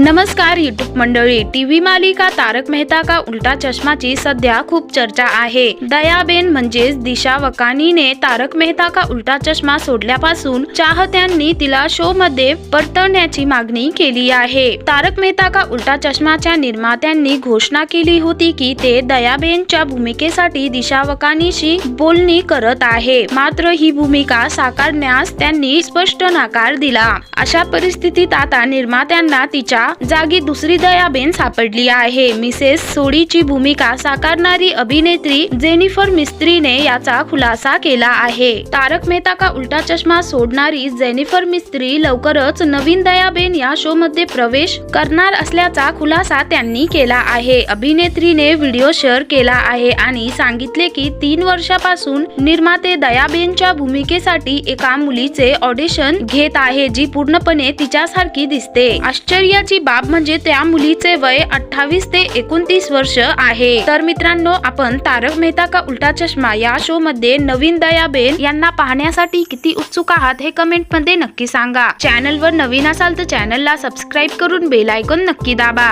नमस्कार युट्यूब मंडळी. टीव्ही मालिका तारक मेहता का उलटा चष्माची सध्या खूप चर्चा आहे. दयाबेन म्हणजेच दिशा वकानीने तारक मेहता का उलटा चष्मा सोडल्यापासून चाहत्यांनी तिला शो मध्ये परतवण्याची मागणी केली आहे. तारक मेहता का उलटा चष्माच्या निर्मात्यांनी घोषणा केली होती की ते दयाबेनच्या भूमिकेसाठी दिशा वकानीशी बोलणी करत आहे. मात्र ही भूमिका साकारण्यास त्यांनी स्पष्ट नकार दिला. अशा परिस्थितीत आता निर्मात्यांना तिच्या जागी दुसरी दयाबेन सापडली आहे. मिसेस सोडीची भूमिका साकारणारी अभिनेत्री जेनिफर मिस्त्रीने याचा खुलासा केला आहे. तारक मेहता का उलटा चष्मा सोडणारी जेनिफर मिस्त्री लवकरच नवीन दयाबेन या शो मध्ये प्रवेश करणार असल्याचा खुलासा त्यांनी केला आहे. अभिनेत्रीने व्हिडिओ शेअर केला आहे आणि सांगितले की तीन वर्षापासून निर्माते दयाबेनच्या भूमिकेसाठी एका मुलीचे ऑडिशन घेत आहे जी पूर्णपणे तिच्यासारखी दिसते. आश्चर्याची बाब म्हणजे त्या मुलीचे वय अठ्ठावीस ते एकोणतीस वर्ष आहे. तर मित्रांनो आपण तारक मेहता का उलटा चष्मा या शो मध्ये नवीन दयाबेन यांना पाहण्यासाठी किती उत्सुक आहात हे कमेंटमध्ये नक्की सांगा. चॅनल वर नवीन असाल तर चॅनलला सबस्क्राईब करून बेल आयकॉन नक्की दाबा.